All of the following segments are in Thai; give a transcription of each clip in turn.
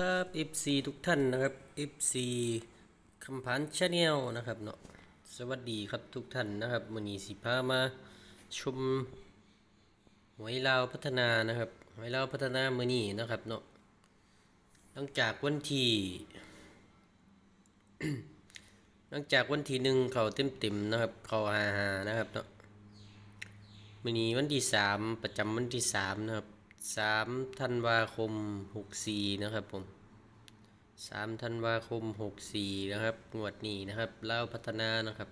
ครับ FC ทุกท่านนะครับ FC คำพันชาแนลนะครับเนาะสวัสดีครับทุกท่านนะครับมือนี้สิพามาชมหวยลาวพัฒนานะครับหวยลาวพัฒนามือนี้นะครับเนาะหลังจากวันที่หลังจากวันที่หนึ่งเขาเต็มเต็มนะครับเขาหาหานะครับเนาะมือนี้วันที่สามประจำวันที่สามนะครับ สามธันวาคมหกสี่นะครับผมสามธันวาคมหกสี่นะครับงวดนี้นะครับเล่าพัฒนานะครับ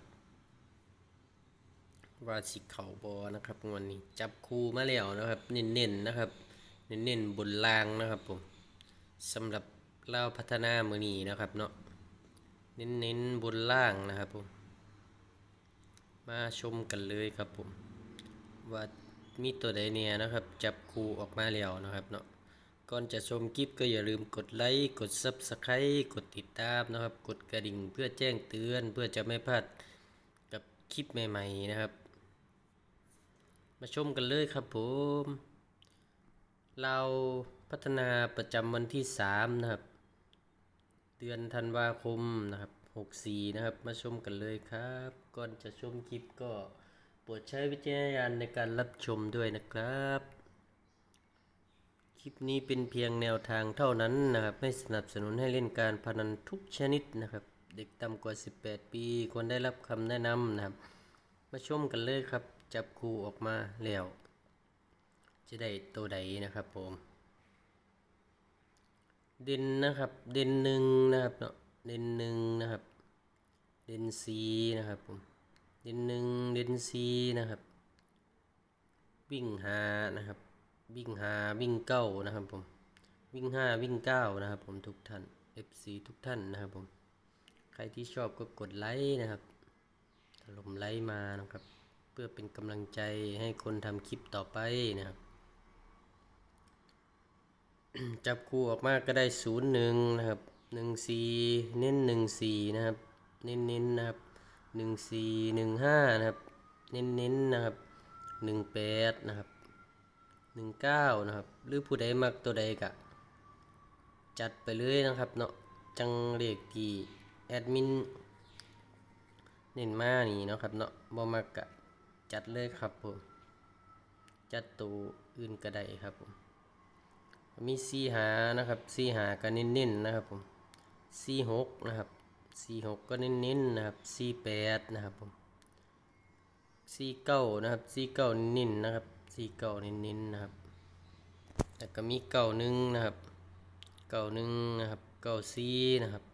ว่าสิเขาบอนะครับงวดนี้จับคู่มาแล้วนะครับ เน้นๆนะครับ เน้นๆบนล่างนะครับผมสำหรับเล่าพัฒนามือนี้นะครับเนาะเน้นๆบนล่างนะครับผมมาชมกันเลยครับผมว่า มีตัวใดเนี่ยนะครับ จับคูออกมาแล้วนะครับเนาะก่อนจะชมคลิปก็อย่าลืมกดไลค์กด Subscribe กดติดตามนะครับ กดกระดิ่งเพื่อแจ้งเตือนเพื่อจะไม่พลาดกับคลิปใหม่ๆนะครับ มาชมกันเลยครับผม เราพัฒนาประจำวันที่ 3 นะครับ เดือนธันวาคมนะครับ 64 นะครับ มาชมกันเลยครับ ก่อนจะชมคลิปก็ ปรดใช้วิจารณญาณในการรับชมด้วยนะครับ คลิปนี้เป็นเพียงแนวทางเท่านั้นนะครับ ไม่สนับสนุนให้เล่นการพนันทุกชนิดนะครับ เด็กต่ำกว่า 18 ปีควรได้รับคำแนะนำนะครับ มาชมกันเลยครับ จับคู่ออกมาแล้ว จะได้ตัวใดนะครับผมเด่นนะครับ เด่นหนึ่งนะครับเนาะเด่นหนึ่งนะครับ เด่นสีนะครับผม เด่นหนึ่งเด่นสีนะครับ วิ่งหานะครับ วิ่งหาวิ่งเก้านะครับผม วิ่งห้าวิ่งเก้านะครับผมทุกท่าน FC ทุกท่านนะครับผม ใครที่ชอบก็กดไลค์นะครับถล่มไลค์มานะครับ เพื่อเป็นกำลังใจให้คนทำคลิปต่อไปนะครับ จับคู่ออกมาก็ได้ศูนย์หนึ่งนะครับหนึ่งสี่เน้นหนึ่งสี่นะครับ เน้นเน้นนะครับ หนึ่งสี่หนึ่งห้านะครับ เน้นเน้นนะครับหนึ่งแปดนะครับหนึ่งเก้านะครับ หรือผู้ใดมักตัวใดกะ จัดไปเลยนะครับเนาะจังเลขที่แอดมินเน้นมานี่เนาะครับเนาะบ่มักกะจัดเลยครับผม จัดตัวอื่นก็ได้ครับผม มีซีหานะครับซีหาก็เน้นๆนะครับผมซีหกนะครับ ซีหกก็เน้นๆนะครับซีแปดนะครับผมซีเก้านะครับซีเก้าเน้นนะครับซีเก้าเน้นๆนะครับแล้วก็มีเก้าหนึ่งนะครับเก้าหนึ่งนะครับเก้าซีนะครับ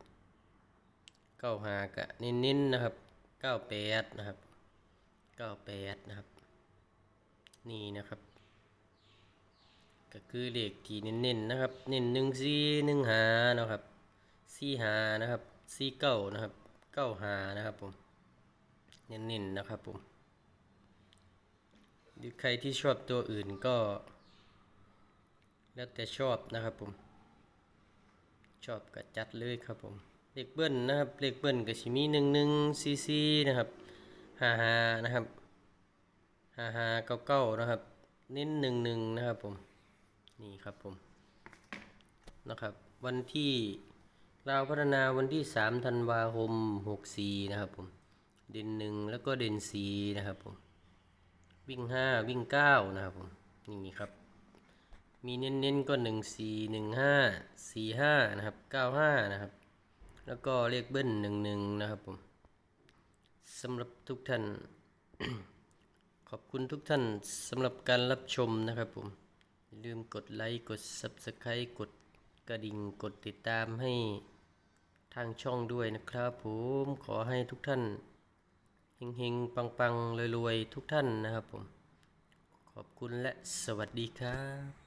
เก้าหากะเน้นๆนะครับเก้าแปดนะครับเก้าแปดนะครับนี่นะครับ ก็คือเลขที่เน้นๆนะครับ เน้นหนึ่งสี่หนึ่งหานะครับสี่หานะครับ สี่เก้านะครับเก้าหานะครับผมเน้นๆนะครับผมหรือใครที่ชอบตัวอื่นก็ แล้วแต่ชอบนะครับผม ชอบก็จัดเลยครับผมเลขเบิ้ลนะครับเลขเบิ้ลก็สิมีหนึ่งหนึ่งซีซีนะครับห้าห้านะครับห้าห้าเก้าเก้านะครับ เน้นหนึ่งหนึ่งนะครับผม นี่ครับผมนะครับ วันที่ เราพัฒนาวันที่ 3 ธันวาคม 64 นะครับผม เด่นหนึ่งแล้วก็เด่นสีนะครับผม วิ่ง 5 วิ่ง 9 นะครับผม นี่ครับ มีเน้นๆก็ 1 4 1 5 4 5 นะครับ 9 5 นะครับ แล้วก็เลขเบิ้ล 1 1 นะครับผมสำหรับทุกท่าน ขอบคุณทุกท่านสำหรับการรับชมนะครับผม อย่าลืมกดไลค์ กด Subscribe กดกระดิ่ง กดติดตามให้ ทางช่องด้วยนะครับผมขอให้ทุกท่านเฮงๆปังๆรวยๆทุกท่านนะครับผม ขอบคุณและสวัสดีครับ